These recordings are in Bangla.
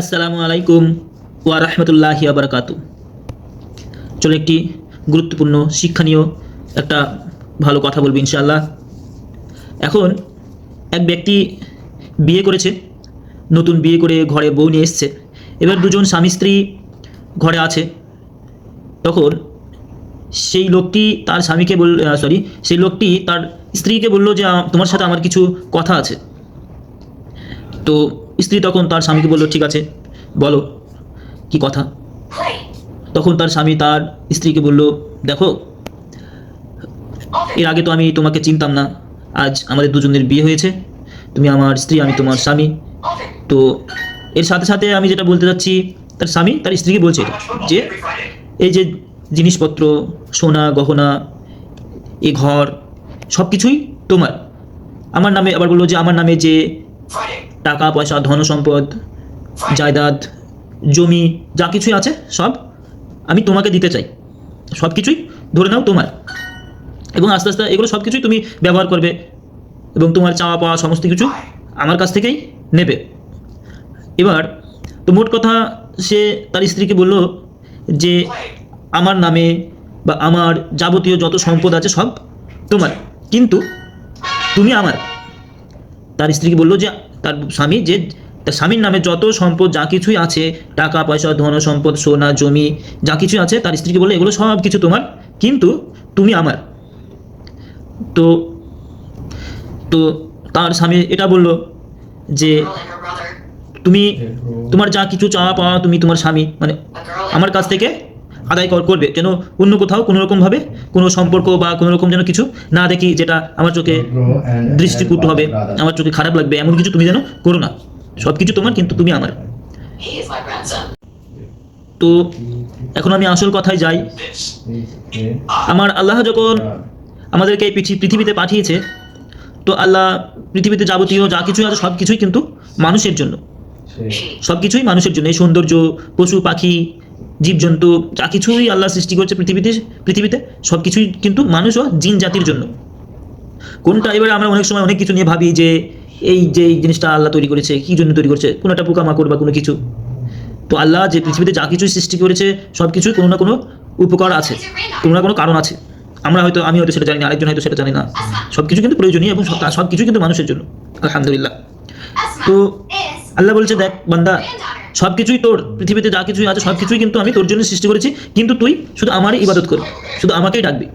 আসসালামু আলাইকুম ওয়া রাহমাতুল্লাহি ওয়া বারাকাতু চলো একটি গুরুত্বপূর্ণ, শিক্ষণীয় একটা ভালো কথা বলব ইনশাআল্লাহ। এখন এক ব্যক্তি বিয়ে করেছে, নতুন বিয়ে করে ঘরে বউ নিয়ে এসছে। এবার দুজন স্বামী স্ত্রী ঘরে আছে। তখন সেই লোকটি তার স্বামীকে বল সরি সেই লোকটি তার স্ত্রীকে বলল যে তোমার সাথে আমার কিছু কথা আছে। তো স্ত্রী তখন তার স্বামীকে বলল, ঠিক আছে, বলো, কি কথা? তখন তার স্বামী তার স্ত্রীকে বলল, দেখো, এর আগে তো আমি তোমাকে চিনতাম না, আজ আমাদের দুজনের বিয়ে হয়েছে, তুমি আমার স্ত্রী, আমি তোমার স্বামী, তো এর সাথে সাথে আমি যেটা বলতে চাচ্ছি তার স্বামী তার স্ত্রীকে বলছে যে এই যে জিনিসপত্র, সোনা, গহনা, এ ঘর সব কিছুই তোমার। আমার নামে আবার বলল যে, আমার নামে যে টাকা, পয়সা, ধন সম্পদ, জায়দাদ, জমি, যা কিছুই আছে, সব আমি তোমাকে দিতে চাই। সব কিছুই ধরে নাও তোমার। এবং আস্তে আস্তে এগুলো সব কিছুই তুমি ব্যবহার করবে এবং তোমার চাওয়া পাওয়া সমস্ত কিছু আমার কাছ থেকেই নেবে। এবার, তো মোট কথা সে তার স্ত্রীকে বলল যে, আমার নামে বা আমার যাবতীয় যত সম্পদ আছে সব তোমার, কিন্তু তুমি আমার। তার স্ত্রীকে বলল যে তার স্বামী যে স্বামীর নামে যত সম্পদ, যা কিছুই আছে, টাকা, পয়সা, ধন, সম্পদ, সোনা, জমি, যা কিছুই আছে, তার স্ত্রীকে বলল এগুলো সব কিছু তোমার, কিন্তু তুমি আমার। তো তো তার স্বামী এটা বলল যে, তুমি, তোমার যা কিছু চাওয়া পাওয়া, তুমি তোমার স্বামী মানে আমার কাছ থেকে আদায় কর- করবে। যেন অন্য কোথাও কোনো রকমভাবে কোনো সম্পর্ক বা কোনো রকম যেন কিছু না দেখি যেটা আমার চোখে দৃষ্টিকূট হবে, আমার চোখে খারাপ লাগবে, এমন কিছু তুমি যেন করো না। সব কিছু তোমার, কিন্তু তুমি আমার. তো এখন আমি আসল কথায় যাই। আমার আল্লাহ যখন আমাদেরকে এই পৃথিবীতে পাঠিয়েছে, তো আল্লাহ পৃথিবীতে যাবতীয় যা কিছুই আছে সব কিছুই কিন্তু মানুষের জন্য। সব কিছুই মানুষের জন্য। এই সৌন্দর্য, পশু, পাখি জীবজন্তু যা কিছুই আল্লাহ সৃষ্টি করছে পৃথিবীতে পৃথিবীতে সব কিছুই কিন্তু মানুষ ও জিন জাতির জন্য। কোনটা? এবারে আমরা অনেক সময় অনেক কিছু নিয়ে ভাবি যে এই যে এই জিনিসটা আল্লাহ তৈরি করেছে কী জন্য তৈরি করেছে কোনো একটা পোকামাকড় বা কোনো কিছু। তো আল্লাহ যে পৃথিবীতে যা কিছুই সৃষ্টি করেছে সব কিছুই কোনো না কোনো উপকার আছে কোনো না কোনো কারণ আছে। আমরা হয়তো আমি হয়তো সেটা জানি না আরেকজন হয়তো সেটা জানি না। সব কিছু কিন্তু প্রয়োজনীয় এবং সব কিছুই কিন্তু মানুষের জন্য আলহামদুলিল্লাহ। তো আল্লাহ বলছে দেখ বান্দা সব কিছুই তোর পৃথিবীতে যা কিছুই আছে সব কিছুই কিন্তু আমি তোর জন্য সৃষ্টি করেছি। কিন্তু তুই শুধু আমারই ইবাদত করবি শুধু আমাকেই ডাকবি।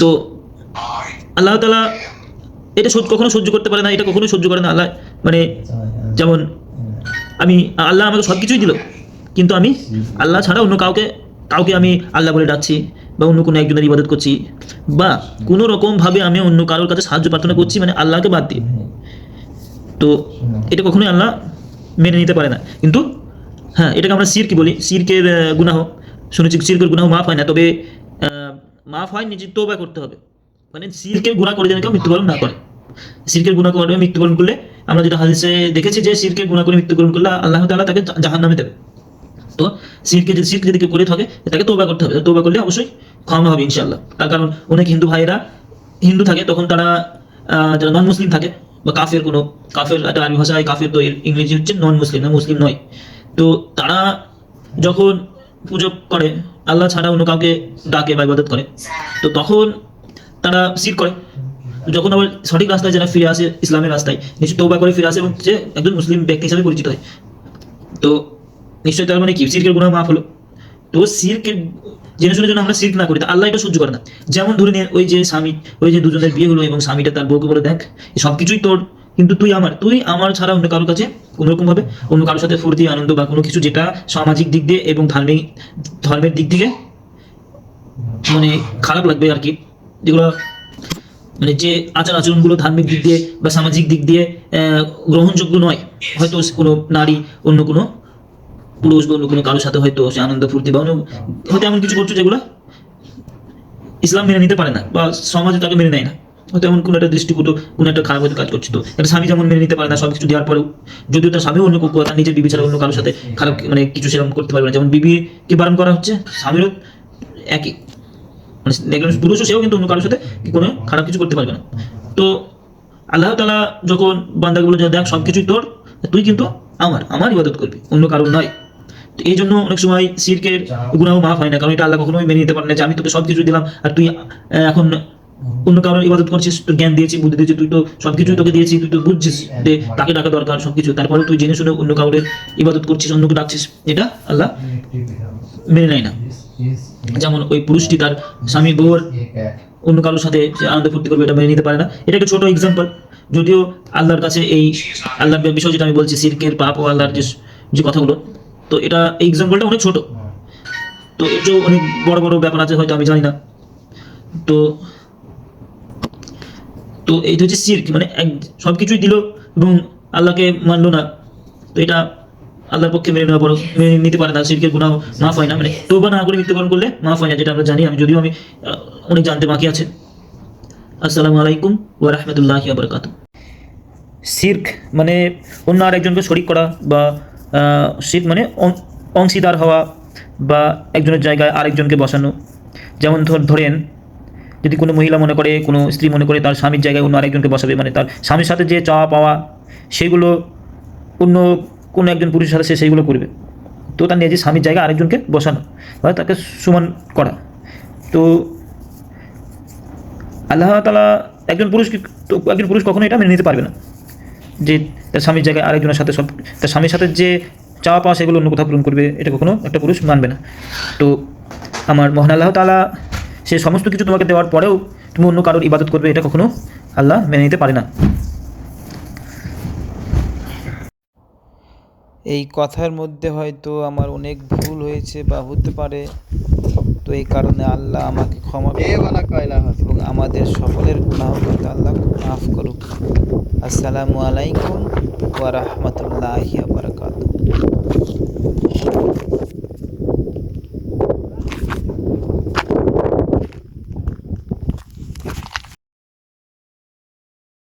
তো আল্লাহ তালা এটা সহ্য কখনো সহ্য করতে পারে না এটা কখনো সহ্য করে না আল্লাহ। মানে যেমন আমি আল্লাহ আমাকে সব কিছুই দিল কিন্তু আমি আল্লাহ ছাড়া অন্য কাউকে কাউকে আমি আল্লাহ বলে ডাকছি বা অন্য কোনো একজনের ইবাদত করছি বা কোনো রকমভাবে আমি অন্য কারোর কাছে সাহায্য প্রার্থনা করছি মানে আল্লাহকে বাদ দিয়ে। তো এটা কখনোই আল্লাহ মেনে নিতে পারে না। কিন্তু হ্যাঁ এটাকে আমরা সিরকি বলি। সিরকের গুনাহ, শুনেছি সিরকের গুনাহ মাফ হয় না। তবে মাফ হয় নিজে তোবা করতে হবে। মানে সিরকের গুণা করে যেন কেউ মৃত্যুবরণ না করে। সিরকের গুণা করে মৃত্যুবরণ করলে, আমরা যেটা হাদিসে দেখেছি যে সিরকের গুণা করে মৃত্যুবরণ করলে আল্লাহ তাআলা তাকে জাহান নামে দেবে। তো সিরকে যদি সিরক যদি কেউ করে থাকে, তাকে তোবা করতে হবে। তোবা করলে অবশ্যই ক্ষমা হবে ইনশাল্লাহ তার কারণ অনেক হিন্দু ভাইয়েরা হিন্দু থাকে, তখন তারা যারা নন মুসলিম থাকে বা কাফের কোনো, কাফের একটা আরবি ভাষায় কাফের তো ইংরেজি হচ্ছে নন মুসলিম না মুসলিম নয়। তো তারা যখন পুজো করে, আল্লাহ ছাড়া অন্য কাউকে ডাকে বা ইবাদত করে, তো তখন তারা সিট করে। যখন আবার সঠিক রাস্তায় যারা ফিরে আসে, ইসলামের রাস্তায় নিশ্চয় তৌবা করে ফিরে আসে এবং সে একজন মুসলিম ব্যক্তি হিসাবে পরিচিত হয়। তো নিশ্চয়ই তার মানে কি? সিরকের গুণা মাফ হলো। তো সিরকের জেনে শুনে যেন আমরা সিরক না করি আল্লাহ এটা সহ্য করে না। যেমন ধরে নিয়ে ওই যে স্বামী, ওই যে দুজনের বিয়ে হলো এবং স্বামীটা তার বউকে বলে, দেখ সব কিছুই তোর, কিন্তু তুই আমার তুই আমার ছাড়া অন্য কারোর কাছে কোনো রকম ভাবে অন্য কারোর সাথে ফুর্তি, আনন্দ বা কোনো কিছু যেটা সামাজিক দিক দিয়ে এবং ধার্মিক ধর্মের দিক থেকে মানে খারাপ লাগবে আর কি। যেগুলো মানে যে আচার আচরণগুলো ধার্মিক দিক দিয়ে বা সামাজিক দিক দিয়ে গ্রহণযোগ্য নয়। হয়তো কোনো নারী অন্য কোনো পুরুষ বা কোনো কারোর সাথে হয়তো সে আনন্দ, ফুর্তি বা হয়তো এমন কিছু করছ যেগুলো ইসলাম মেনে নিতে পারে না বা সমাজে তাকে মেনে নেয় না। হয়তো এমন কোনো একটা দৃষ্টিকূট, কোনো একটা খারাপ হয়তো কাজ করছে তো। একটা স্বামী যেমন মেনে নিতে পারে না সব কিছু দেওয়ার পরেও, যদিও তার স্বামী অন্য কেউ তার নিজের বিবি ছাড়া অন্য কারোর সাথে খারাপ মানে কিছু সেরকম করতে পারবে না। যেমন বিবিকে বারণ করা হচ্ছে, স্বামীরও একই। মানে দেখলাম পুরুষও সেও কিন্তু অন্য কারোর সাথে কোনো খারাপ কিছু করতে পারবে না। তো আল্লাহ তালা যখন বান্দাকে বলে যে দেখ সব কিছুই তোর, তুই কিন্তু আমার আমার ইবাদত করবি, অন্য কারণ নয়। এই জন্য অনেক সময় সিরকের গুণাও মাফ হয় না, কারণ এটা আল্লাহ কখনোই মেনে নিতে পারে না যে আমি তোকে সব কিছু দিলাম আর তুই এখন অন্য কারোর ইবাদত করছিস তোর জ্ঞান দিয়েছি, বুদ্ধি দিয়েছি, তুই তো সব কিছুই তোকে দিয়েছি, তুই তো বুঝছিস যে তাকে ডাকা দরকার সবকিছু। তারপরে তুই জেনে শুনে অন্য কাউরে ইবাদত করছিস, অন্যকে ডাকছিস এটা আল্লাহ মেনে নেয় না। যেমন ওই পুরুষটি তার স্বামী বউর অন্য কারোর সাথে আনন্দ ফুর্তি করবে, এটা মেনে নিতে পারে না। এটা একটা ছোট এক্সাম্পল যদিও আল্লাহর কাছে এই, আল্লাহর বিষয় যেটা আমি বলছি, সিরকের পাপ ও আল্লাহর যে কথাগুলো তো এটা এই এক্সাম্পলটা অনেক ছোট। তো চেয়েও অনেক বড় বড় ব্যাপার আছে, হয়তো আমি জানি না। তো তো এইটা হচ্ছে সিরক মানে সব কিছুই দিল এবং আল্লাহকে মানলো না। তো এটা আল্লাহর পক্ষে মেনে নেওয়া বড়, মেনে নিতে পারে না। সিরকের গুণাও মাফ হয় না। মানে তৌবা না করে মৃত্যুবরণ করলে মাফ হয় না, যেটা আমরা জানি। আমি যদিও আমি অনেক জানতে বাকি আছে। আসসালামু আলাইকুম ওয়া রাহমাতুল্লাহি ওয়া বারাকাতুহু। সির্ক মানে অন্য আরেকজনকে শরিক করা বা সির্ক মানে অংশীদার হওয়া বা একজনের জায়গায় আরেকজনকে বসানো। যেমন ধর- ধরেন, যদি কোনো মহিলা মনে করে, কোনো স্ত্রী মনে করে তার স্বামীর জায়গায় অন্য আরেকজনকে বসাবে মানে তার স্বামীর সাথে যে চাওয়া পাওয়া, সেগুলো অন্য কোনো একজন পুরুষের সাথে সে সেইগুলো করবে। তো তার নিজের স্বামীর জায়গায় আরেকজনকে বসানো, বা তাকে সমান করা। তো আল্লাহ তালা একজন পুরুষকে, তো একজন পুরুষ কখনো এটা মেনে নিতে পারবে না। যে তার স্বামীর জায়গায় আরেকজনের সাথে সব তার স্বামীর সাথে যে চাওয়া পাওয়া সেগুলো অন্য কোথাও পূরণ করবে, এটা কখনো একটা পুরুষ মানবে না। তো আমার মহান আল্লাহ তালা সে সমস্ত কিছু তোমাকে দেওয়ার পরেও তুমি অন্য কারোর ইবাদত করবে, এটা কখনো আল্লাহ মেনে নিতে পারে না। এই কথার মধ্যে হয়তো আমার অনেক ভুল হয়েছে বা হতে পারে। তো এই কারণে আল্লাহ আমাকে ক্ষমা এবং আমাদের সকলের গুণাহকে আল্লাহ মাফ করুক। আসসালামু আলাইকুম ওয়া রাহমাতুল্লাহি ওয়া বারাকাতুহু।